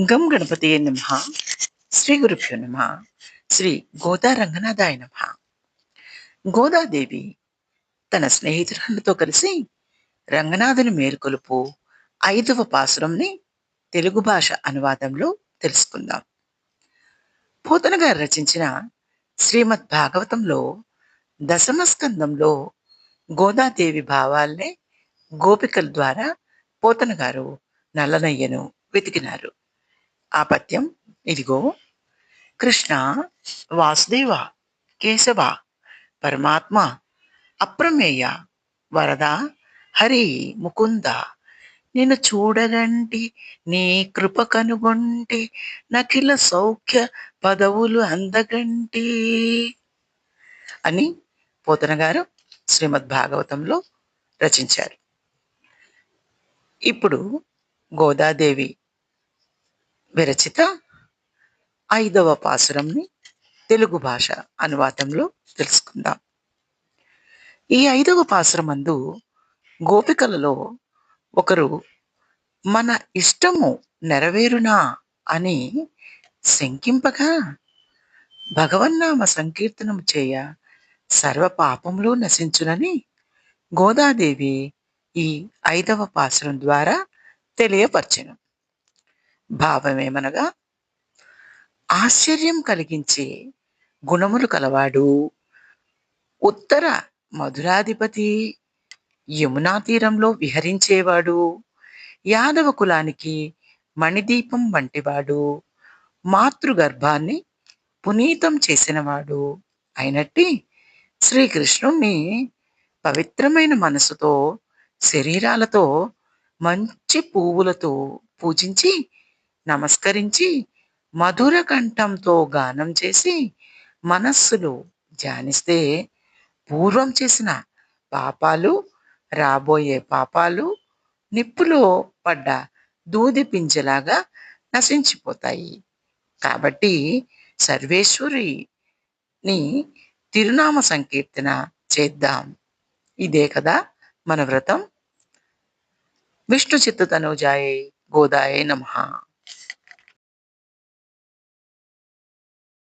గం గణపతి నమ శ్రీ గురుభ్యో నమ శ్రీ గోదా రంగనాథాయ నమ గోదాదేవి తన స్నేహితురాలతో కలిసి రంగనాథుని మేలుకొలుపు ఐదవ పాసురంని తెలుగు భాష అనువాదంలో తెలుసుకుందాం. పోతన గారు రచించిన శ్రీమద్ భాగవతంలో దశమ స్కందంలో గోదాదేవి భావాల్నే గోపికల ద్వారా పోతన గారు నల్లనయ్యను వెతికినారు. ఆ పద్యం ఇదిగో కృష్ణ వాసుదేవ కేశవ పరమాత్మ అప్రమేయ వరద హరి ముకుంద. నిన్ను చూడగంటి నీ కృప కనుగొంటి నఖిల సౌఖ్య పదవులు అందగంటి అని పోతన గారు శ్రీమద్ భాగవతంలో రచించారు. ఇప్పుడు గోదాదేవి విరచిత ఐదవ పాసురంని తెలుగు భాష అనువాదంలో తెలుసుకుందాం. ఈ ఐదవ పాసురమందు గోపికలలో ఒకరు మన ఇష్టము నెరవేరునా అని శంకింపగా భగవన్నామ సంకీర్తనం చేయ సర్వ పాపములు నశించునని గోదాదేవి ఈ ఐదవ పాసురం ద్వారా తెలియపరచను. భావమేమనగా ఆశ్చర్యం కలిగించే గుణములు కలవాడు. ఉత్తర మధురాధిపతి యమునా తీరంలో విహరించేవాడు. యాదవ కులానికి మణిదీపం వంటివాడు. మాతృగర్భాన్ని పునీతం చేసినవాడు. అయినట్టి శ్రీకృష్ణుణ్ణి పవిత్రమైన మనసుతో శరీరాలతో మంచి పువ్వులతో పూజించి నమస్కరించి మధుర కంఠంతో గానం చేసి మనస్సులో ధ్యానిస్తే పూర్వం చేసిన పాపాలు రాబోయే పాపాలు నిప్పులో పడ్డ దూది పింజలాగా నశించిపోతాయి. కాబట్టి సర్వేశ్వరిని తిరునామ సంకీర్తన చేద్దాం. ఇదే కదా మన వ్రతం. విష్ణు చిత్తతనుజాయే గోదాయే నమః.